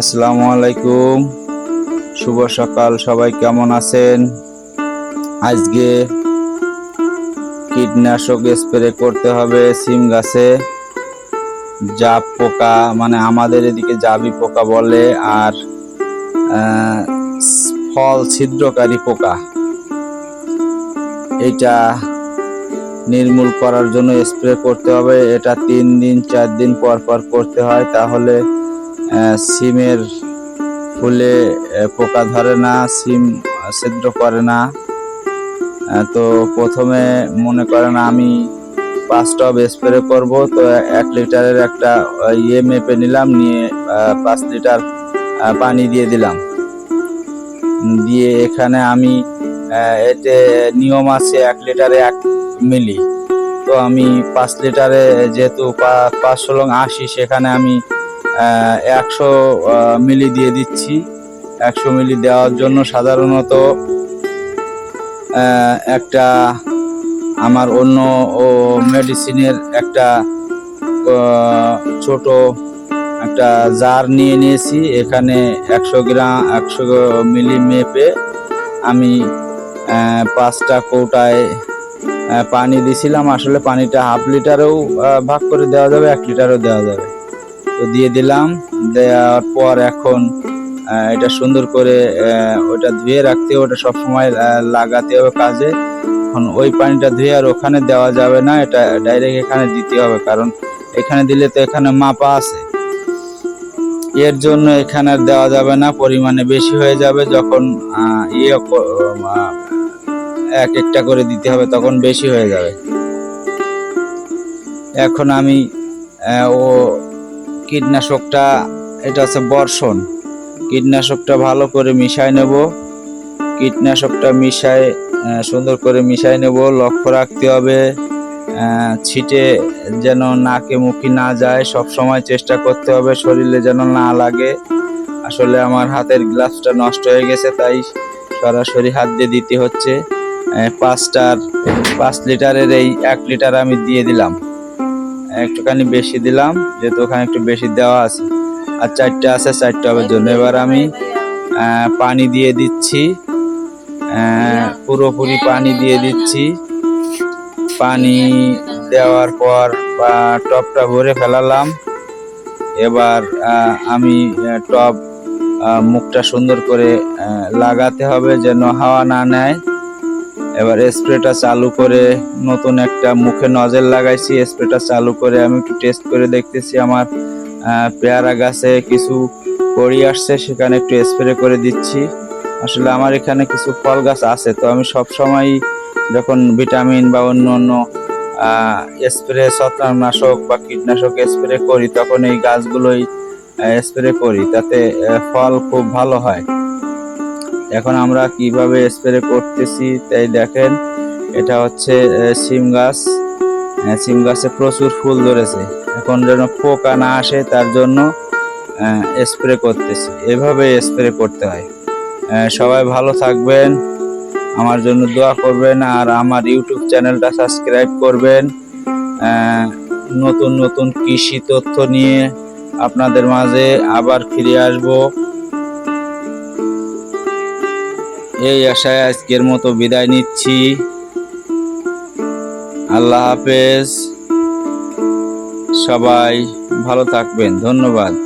আসসালামু আলাইকুম। শুভ সকাল, সবাই কেমন আছেন? আজকে কীটনাশক স্প্রে করতে হবে সিম গাছে। জাপ পোকা মানে আমাদের এদিকে জাবি পোকা বলে আর ফল ছিদ্রকারী পোকা। এটা নির্মূল করার জন্য স্প্রে করতে হবে। এটা তিন দিন, চার দিন পর পর করতে হয়। তাহলে সিমের ফুলে পোকা ধরে না, সিম ছিদ্র করে না। তো প্রথমে মনে করেন আমি পাঁচ টব স্প্রে করব, তো এক লিটারের একটা ইয়ে মেপে নিলাম, নিয়ে পাঁচ লিটার পানি দিয়ে দিলাম। দিয়ে এখানে আমি এতে নিয়ম আছে এক লিটারে এক মিলি। তো আমি পাঁচ লিটারে যেহেতু পাঁচশো লং আশি, সেখানে আমি একশো মিলি দিয়ে দিচ্ছি। একশো মিলি দেওয়ার জন্য সাধারণত একটা আমার অন্য মেডিসিনের একটা ছোট একটা জার নিয়ে নিয়েছি। এখানে একশো গ্রাম, একশো মিলি মেপে আমি পাঁচটা কৌটায় পানি দিছিলাম। আসলে পানিটা হাফ লিটারেও ভাগ করে দেওয়া যাবে, এক লিটারও দেওয়া যাবে। তো দিয়ে দিলাম। দেওয়ার পর এখন এটা সুন্দর করে ওটা ধুয়ে রাখতে হবে, ওটা সবসময় লাগাতে হবে কাজে। এখন ওই পানিটা ধুয়ে আর ওখানে দেওয়া যাবে না, এটা ডাইরেক্ট এখানে দিতে হবে, কারণ এখানে দিলে তো এখানে মাপা আছে। এর জন্য এখানে আর দেওয়া যাবে না, পরিমাণে বেশি হয়ে যাবে, যখন ইয়ে এক একটা করে দিতে হবে, তখন বেশি হয়ে যাবে। এখন আমি ও কীটনাশকটা এটা হচ্ছে বর্ষণ। কীটনাশকটা ভালো করে মিশাই নেব। কীটনাশকটা আহ, সুন্দর করে মিশাই নেব। লক্ষ্য রাখতে হবে ছিটে যেন নাকে মুখে না যায়। সব সময় চেষ্টা করতে হবে শরীরে যেন না লাগে। আসলে আমার হাতের গ্লাভসটা নষ্ট হয়ে গেছে তাই সরাসরি হাত দিয়ে দিতে হচ্ছে। পাঁচটার পাঁচ লিটারের এই এক লিটার আমি দিয়ে দিলাম। একটুখানি বেশি দিলাম, যেহেতু ওখানে একটু বেশি দেওয়া আছে। আর চারটে আছে, চারটে হওয়ার জন্য। এবার আমি পানি দিয়ে দিচ্ছি। পুরোপুরি পানি দিয়ে দিচ্ছি। পানি দেওয়ার পর টপটা ভরে ফেলালাম। এবার আমি টপ মুখটা সুন্দর করে লাগাতে হবে যেন হাওয়া না নেয়। এবার স্প্রেটা চালু করে নতুন একটা মুখে নজেল লাগাইছি। স্প্রেটা চালু করে আমি একটু টেস্ট করে দেখতেছি আমার পেয়ারা গাছে কিছু কড়ি আসছে, সেখানে একটু স্প্রে করে দিচ্ছি। আসলে আমার এখানে কিছু ফল গাছ আছে, তো আমি সব সময় যখন ভিটামিন বা অন্য অন্য স্প্রে ছত্রাকনাশক বা কীটনাশক স্প্রে করি, তখন এই গাছগুলোই স্প্রে করি, তাতে ফল খুব ভালো হয়। এখন আমরা কীভাবে স্প্রে করতেছি তাই দেখেন, এটা হচ্ছে সিম গাছ। সিম গাছে প্রচুর ফুল ধরেছে। এখন যেন পোকা না আসে তার জন্য স্প্রে করতেছি। এভাবে স্প্রে করতে হয়। সবাই ভালো থাকবেন, আমার জন্য দোয়া করবেন, আর আমার ইউটিউব চ্যানেলটা সাবস্ক্রাইব করবেন। নতুন নতুন কৃষি তথ্য নিয়ে আপনাদের মাঝে আবার ফিরে আসব। এই আশায় আজকের মতো বিদায় নিচ্ছি। আল্লাহ হাফেজ। সবাই ভালো থাকবেন। ধন্যবাদ।